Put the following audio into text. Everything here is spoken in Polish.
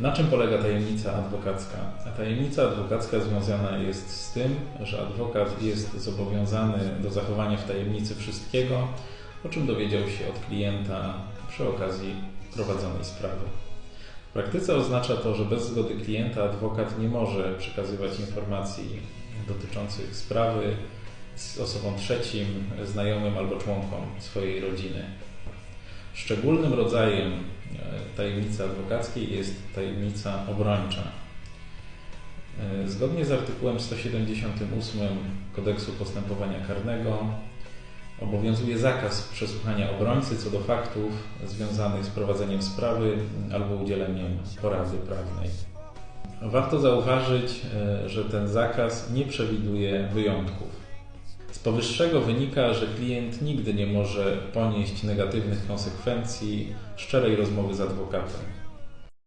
Na czym polega tajemnica adwokacka? Tajemnica adwokacka związana jest z tym, że adwokat jest zobowiązany do zachowania w tajemnicy wszystkiego, o czym dowiedział się od klienta przy okazji prowadzonej sprawy. W praktyce oznacza to, że bez zgody klienta adwokat nie może przekazywać informacji dotyczących sprawy z osobom trzecim, znajomym albo członkom swojej rodziny. Szczególnym rodzajem tajemnicy adwokackiej jest tajemnica obrończa. E, zgodnie z artykułem 178 Kodeksu Postępowania Karnego obowiązuje zakaz przesłuchania obrońcy co do faktów związanych z prowadzeniem sprawy albo udzieleniem porady prawnej. Warto zauważyć, e, że ten zakaz nie przewiduje wyjątków. Z powyższego wynika, że klient nigdy nie może ponieść negatywnych konsekwencji szczerej rozmowy z adwokatem.